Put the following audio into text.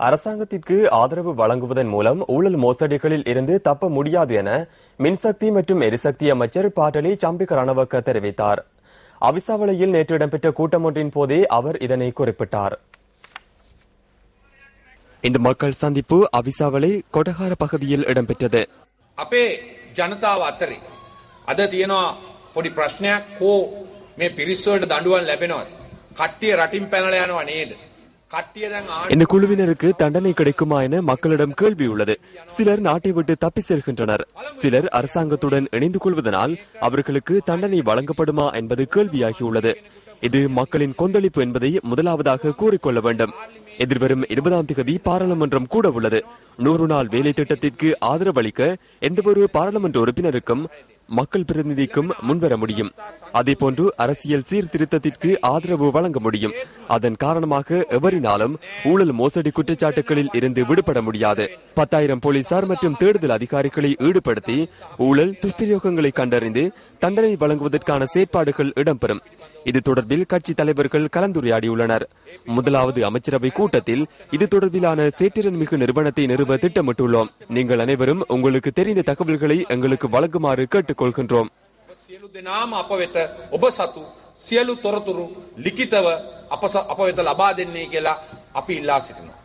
அரசாங்கத்திற்கு ஆதரவு வழங்குவதன் மூலம் ஊழல் மோசடிகளில் இருந்து தப்ப முடியாது என மின்சக்தி மற்றும் எரிசக்தி அமைச்சர் பாட்டலி சம்பிக்க ரணவக்க தெரிவித்தார் அவிசாவளையில் நேற்று இடம்பெற்ற கூட்டம் ஒன்றின் போதே அவர் இதனை குறிப்பிட்டார் இந்த மக்கள் சந்திப்பு அவிசாவளை கொடகார பகுதியில் இடம்பெற்றது අපේ ජනතාව අතරේ අද තියෙනවා පොඩි ප්‍රශ්නයක් කෝ මේ පිරිස්වලට දඬුවම් ලැබෙනවද කට්ටිය රටින් පැනලා යනවා නේද කට්ටිය දැන් ආණ්ඩුව இந்த குழுவினருக்கு தண்டனை கிடைக்குமா என மக்களிடம் கேள்வி உள்ளது. சிலர் நாட்டை விட்டு தப்பி செல்கின்றனர். சிலர் அரசாங்கத்துடன் இணைந்து கொள்வதனால் அவர்களுக்கு தண்டனை வழங்கப்படுமா என்பது கேள்வியாகியுள்ளது இது மக்களின் கொந்தளிப்பு என்பதை முதலாவதாக கூறிக்கொள்ள வேண்டும். எதிர்வரும் இருபதாம் தேதி பாராளுமன்றம் கூட உள்ளது. நூறு நாள் வேலை திட்டத்திற்கு ஆதரவளிக்க எந்தவொரு பாராளுமன்ற உறுப்பினருக்கும் மக்கள் பிரதிநிதிக்கும் முன்வர முடியும். அதேபோன்று அரசியல் சீர்திருத்தத்திற்கு ஆதரவு வழங்க முடியும். அதன் காரணமாக எவரினாலும் ஊழல் மோசடி குற்றச்சாட்டுகளில் இருந்து விடுபட முடியாது. பத்தாயிரம் போலீசார் மற்றும் தேடுதல் அதிகாரிகளை ஈடுபடுத்தி ஊழல் துஷ்பிரயோகங்களை கண்டறிந்து தண்டனை வழங்குவதற்கான செயற்பாடுகள் இடம்பெறும். இது தொடர்பில் கட்சி தலைவர்கள் கலந்துரையாடியுள்ளனர். முதலாவது அமைச்சரவை கூட்டத்தில் இது தொடர்பிலான சேற்றிறன்மிகு நிறுவனத்தை நிறுவ திட்டமிட்டுள்ளோம். நீங்கள் அனைவரும் உங்களுக்கு தெரிந்த தகவல்களை எங்களுக்கு வழங்குமாறு கேட்டுக்கொள்கின்றோம். சியலு தொரத்துரு லிக்கித்தவ அப்ப அப்ப லபாதென்னே கேலா அப்படி இல்லா சிட்டினோம்